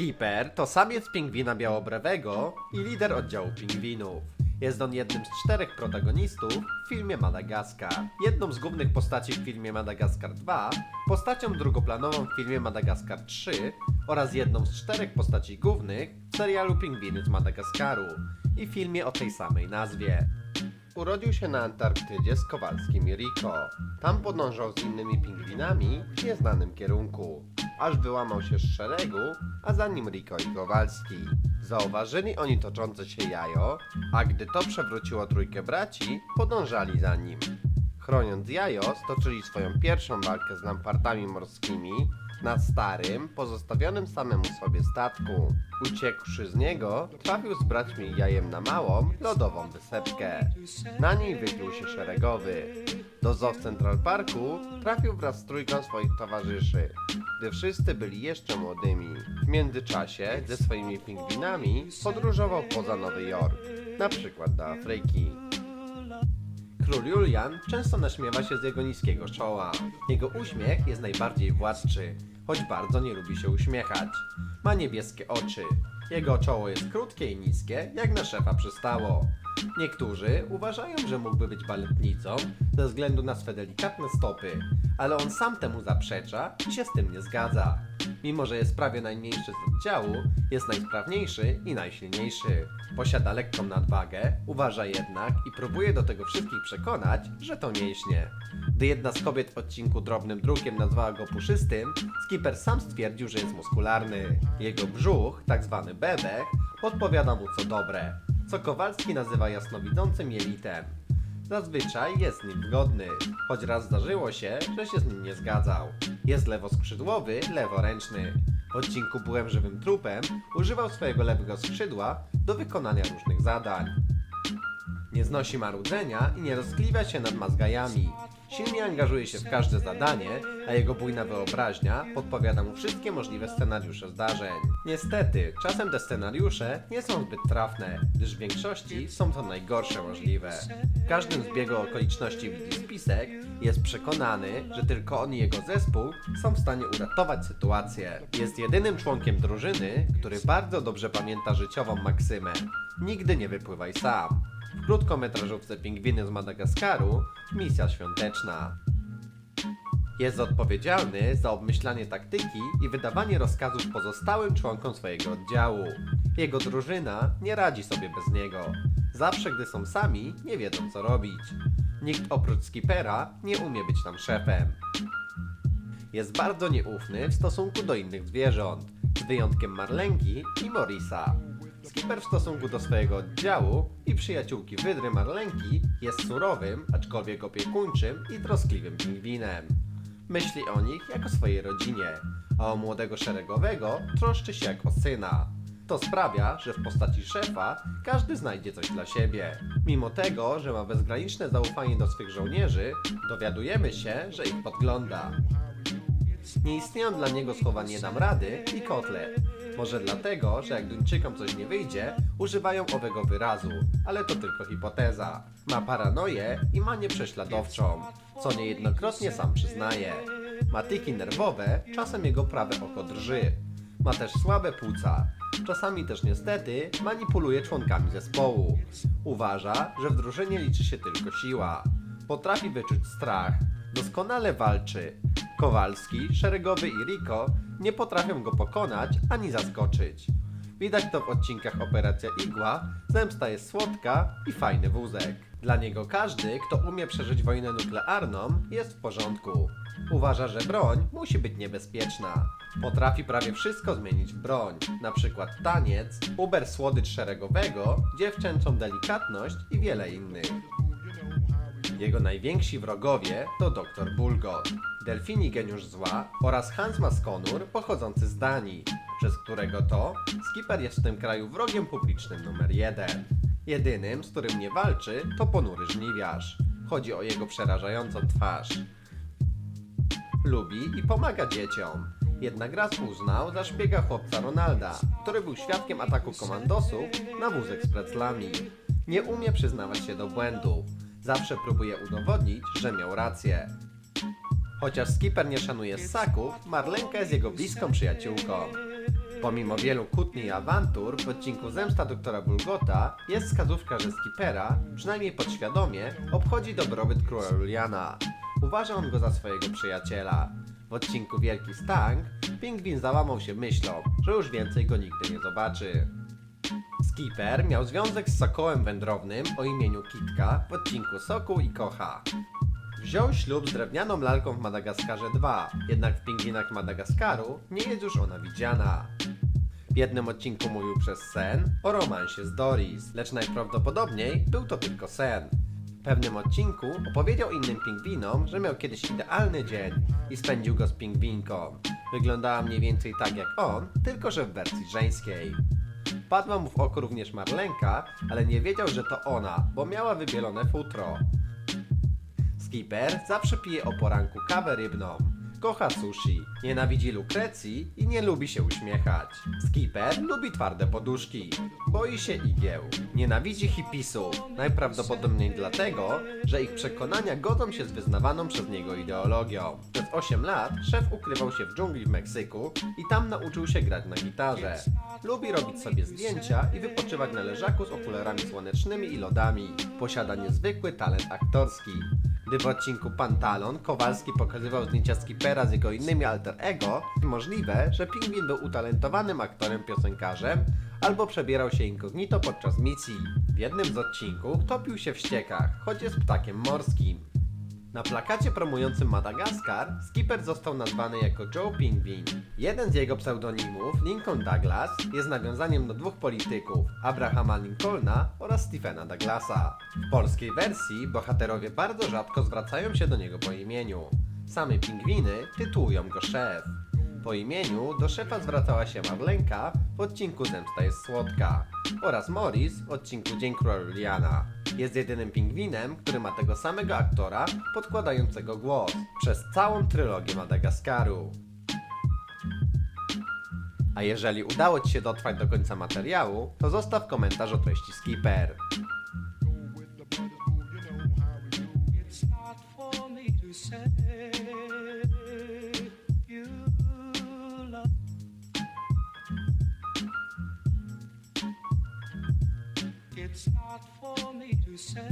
Skipper to samiec pingwina białobrawego i lider oddziału pingwinów. Jest on jednym z czterech protagonistów w filmie Madagaskar. Jedną z głównych postaci w filmie Madagaskar 2, postacią drugoplanową w filmie Madagaskar 3 oraz jedną z czterech postaci głównych w serialu Pingwiny z Madagaskaru i filmie o tej samej nazwie. Urodził się na Antarktydzie z Kowalskim i Rico. Tam podążał z innymi pingwinami w nieznanym kierunku, aż wyłamał się z szeregu, a za nim Rico i Kowalski. Zauważyli oni toczące się jajo, a gdy to przewróciło trójkę braci, podążali za nim. Chroniąc jajo, stoczyli swoją pierwszą walkę z lampartami morskimi na starym, pozostawionym samemu sobie statku. Uciekłszy z niego, trafił z braćmi jajem na małą, lodową wysepkę. Na niej wypił się szeregowy. Do zoo w Central Parku trafił wraz z trójką swoich towarzyszy, gdy wszyscy byli jeszcze młodymi. W międzyczasie ze swoimi pingwinami podróżował poza Nowy Jork, na przykład do Afryki. Król Julian często naśmiewa się z jego niskiego czoła. Jego uśmiech jest najbardziej władczy, choć bardzo nie lubi się uśmiechać. Ma niebieskie oczy. Jego czoło jest krótkie i niskie, jak na szefa przystało. Niektórzy uważają, że mógłby być baletnicą ze względu na swe delikatne stopy, ale on sam temu zaprzecza i się z tym nie zgadza. Mimo, że jest prawie najmniejszy z oddziału, jest najsprawniejszy i najsilniejszy. Posiada lekką nadwagę, uważa jednak i próbuje do tego wszystkich przekonać, że to mięśnie. Gdy jedna z kobiet w odcinku drobnym drukiem nazwała go puszystym, Skipper sam stwierdził, że jest muskularny. Jego brzuch, tak zwany bebech, podpowiada mu co dobre, co Kowalski nazywa jasnowidzącym jelitem. Zazwyczaj jest z nim zgodny, choć raz zdarzyło się, że się z nim nie zgadzał. Jest lewoskrzydłowy, leworęczny. W odcinku Byłem żywym trupem używał swojego lewego skrzydła do wykonania różnych zadań. Nie znosi marudzenia i nie rozkliwia się nad mazgajami. Silnie angażuje się w każde zadanie, a jego bujna wyobraźnia podpowiada mu wszystkie możliwe scenariusze zdarzeń. Niestety, czasem te scenariusze nie są zbyt trafne, gdyż w większości są to najgorsze możliwe. W każdym z biegu okoliczności widzi spisek i jest przekonany, że tylko on i jego zespół są w stanie uratować sytuację. Jest jedynym członkiem drużyny, który bardzo dobrze pamięta życiową maksymę. Nigdy nie wypływaj sam. W krótkometrażówce Pingwiny z Madagaskaru misja świąteczna. Jest odpowiedzialny za obmyślanie taktyki i wydawanie rozkazów pozostałym członkom swojego oddziału. Jego drużyna nie radzi sobie bez niego. Zawsze gdy są sami, nie wiedzą co robić. Nikt oprócz Skipera nie umie być tam szefem. Jest bardzo nieufny w stosunku do innych zwierząt, z wyjątkiem Marlenki i Morisa. Skipper w stosunku do swojego oddziału i przyjaciółki wydry Marlenki jest surowym, aczkolwiek opiekuńczym i troskliwym pingwinem. Myśli o nich jak o swojej rodzinie, a o młodego szeregowego troszczy się jak o syna. To sprawia, że w postaci szefa każdy znajdzie coś dla siebie. Mimo tego, że ma bezgraniczne zaufanie do swych żołnierzy, dowiadujemy się, że ich podgląda. Nie istnieją dla niego słowa nie dam rady i kotlet. Może dlatego, że jak Duńczykom coś nie wyjdzie, używają owego wyrazu, ale to tylko hipoteza. Ma paranoję i manię prześladowczą, co niejednokrotnie sam przyznaje. Ma tyki nerwowe, czasem jego prawe oko drży. Ma też słabe płuca. Czasami też niestety manipuluje członkami zespołu. Uważa, że w drużynie liczy się tylko siła. Potrafi wyczuć strach. Doskonale walczy. Kowalski, Szeregowy i Rico nie potrafią go pokonać ani zaskoczyć. Widać to w odcinkach Operacja Igła, Zemsta jest słodka i fajny wózek. Dla niego każdy, kto umie przeżyć wojnę nuklearną, jest w porządku. Uważa, że broń musi być niebezpieczna. Potrafi prawie wszystko zmienić w broń, na przykład taniec, uber słodycz szeregowego, dziewczęcą delikatność i wiele innych. Jego najwięksi wrogowie to dr Bulgot, Delfini geniusz zła oraz Hans Maskonur pochodzący z Danii, przez którego to Skipper jest w tym kraju wrogiem publicznym numer jeden. Jedynym, z którym nie walczy, to ponury żniwiarz. Chodzi o jego przerażającą twarz. Lubi i pomaga dzieciom. Jednak raz uznał za szpiega chłopca Ronalda, który był świadkiem ataku komandosów na wózek z preclami. Nie umie przyznawać się do błędów. Zawsze próbuje udowodnić, że miał rację. Chociaż Skipper nie szanuje ssaków, Marlenka jest jego bliską przyjaciółką. Pomimo wielu kłótni i awantur, w odcinku Zemsta doktora Bulgota jest wskazówka, że Skipera, przynajmniej podświadomie, obchodzi dobrobyt króla Juliana. Uważa on go za swojego przyjaciela. W odcinku Wielki Stang, pingwin załamał się myślą, że już więcej go nigdy nie zobaczy. Skipper miał związek z sokołem wędrownym o imieniu Kitka w odcinku Soku i Kocha. Wziął ślub z drewnianą lalką w Madagaskarze 2, jednak w pingwinach Madagaskaru nie jest już ona widziana. W jednym odcinku mówił przez sen o romansie z Doris, lecz najprawdopodobniej był to tylko sen. W pewnym odcinku opowiedział innym pingwinom, że miał kiedyś idealny dzień i spędził go z pingwinką. Wyglądała mniej więcej tak jak on, tylko że w wersji żeńskiej. Padła mu w oko również Marlenka, ale nie wiedział, że to ona, bo miała wybielone futro. Skipper zawsze pije o poranku kawę rybną. Kocha sushi, nienawidzi lukrecji i nie lubi się uśmiechać. Skipper lubi twarde poduszki, boi się igieł, nienawidzi hipisów, najprawdopodobniej dlatego, że ich przekonania godzą się z wyznawaną przez niego ideologią. Przez 8 lat szef ukrywał się w dżungli w Meksyku i tam nauczył się grać na gitarze. Lubi robić sobie zdjęcia i wypoczywać na leżaku z okularami słonecznymi i lodami. Posiada niezwykły talent aktorski. Gdy w odcinku Pantalon Kowalski pokazywał zdjęcia Skipera z jego innymi alter ego, możliwe, że Pingwin był utalentowanym aktorem piosenkarzem albo przebierał się incognito podczas misji. W jednym z odcinków topił się w ściekach, choć jest ptakiem morskim. Na plakacie promującym Madagaskar Skipper został nazwany jako Joe Pingwin. Jeden z jego pseudonimów, Lincoln Douglas, jest nawiązaniem do dwóch polityków, Abrahama Lincolna oraz Stephena Douglasa. W polskiej wersji bohaterowie bardzo rzadko zwracają się do niego po imieniu. Same pingwiny tytułują go szef. Po imieniu do szefa zwracała się Marlenka w odcinku Zemsta jest słodka oraz Morris w odcinku Dzień Króla. Jest jedynym pingwinem, który ma tego samego aktora podkładającego głos przez całą trylogię Madagaskaru. A jeżeli udało Ci się dotrwać do końca materiału, to zostaw komentarz o treści Skipper. It's not for me to say